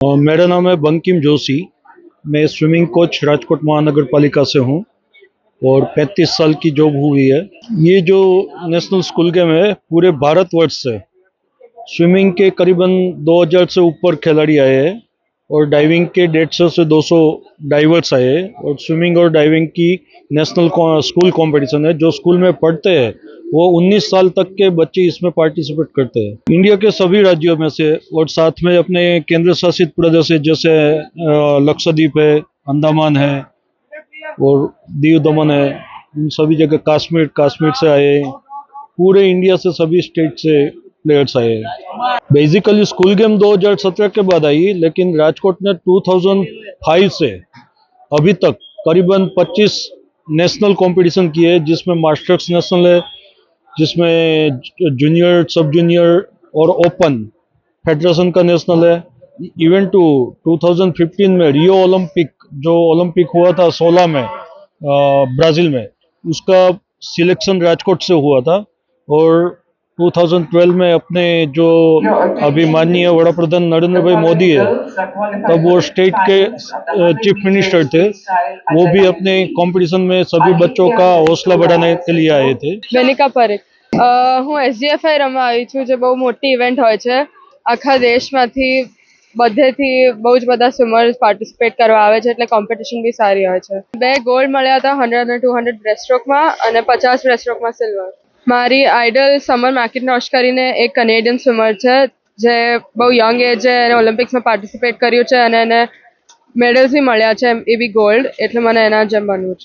मेरा नाम है बंकिम जोशी। मैं स्विमिंग कोच राजकोट महानगर पालिका से हूँ और 35 साल की जॉब हुई है। ये जो नेशनल स्कूल गेम है, पूरे भारतवर्ष से। स्विमिंग के करीबन 2000 से ऊपर खिलाड़ी आए हैं। और डाइविंग के 150 से 200 डाइवर्स आए और स्विमिंग और डाइविंग की नेशनल स्कूल कंपटीशन है। जो स्कूल में पढ़ते हैं, वो 19 साल तक के बच्चे इसमें पार्टिसिपेट करते हैं। इंडिया के सभी राज्यों में से और साथ में अपने केंद्र शासित प्रदेश जैसे लक्षद्वीप है अंडमान है और दीव दमन है इन सभी जगह काश्मीर काश्मीर से आए पूरे इंडिया से सभी स्टेट से प्लेयर्स आए बेसिकली स्कूल गेम 2017 के बाद आई, लेकिन राजकोट ने 2005 से अभी तक करीबन 25 नेशनल कंपटीशन किए, जिसमें मास्टर्स नेशनल है, जिसमें जूनियर सब जूनियर और ओपन फेडरेशन का नेशनल है। इवन टू 2015 में रियो ओलंपिक जो ओलंपिक हुआ था 16 में ब्राज़ील में, उसका सिलेक्शन राजकोट से हुआ था। और 2012 में अपने जो अभी माननीय वड़ा प्रधान नरेंद्र भाई मोदी है तब वो स्टेट के चीफ मिनिस्टर थे वो भी अपने कंपटीशन में सभी बच्चों का हौसला बढ़ाने के लिए आए थे વેનિકા પરેખ અ, હું એસજીએફઆઈ રમવા આવી છું જે બહુ મોટી ઇવેન્ટ હોય છે આખા દેશમાંથી બધેથી બહુ જ બધા સ્વિમર્સ પાર્ટિસિપેટ કરવા આવે છે એટલે કોમ્પિટિશન બી સારી હોય છે બે ગોલ્ડ મળ્યા હતા હંડ્રેડ અને ટુ હંડ્રેડ બ્રેસ્ટ્રોકમાં અને પચાસ બ્રેસ્ટ્રોકમાં સિલ્વર મારી આઇડલ સમર મેકિનોશ કરીને એક કનેડિયન સ્વિમર છે, જે બહુ યંગ એજે એને ઓલિમ્પિક્સમાં પાર્ટિસિપેટ કર્યું છે અને એને મેડલ્સ બી મળ્યા છે, એ બી ગોલ્ડ એટલે મને એના જેમ બનવું છે.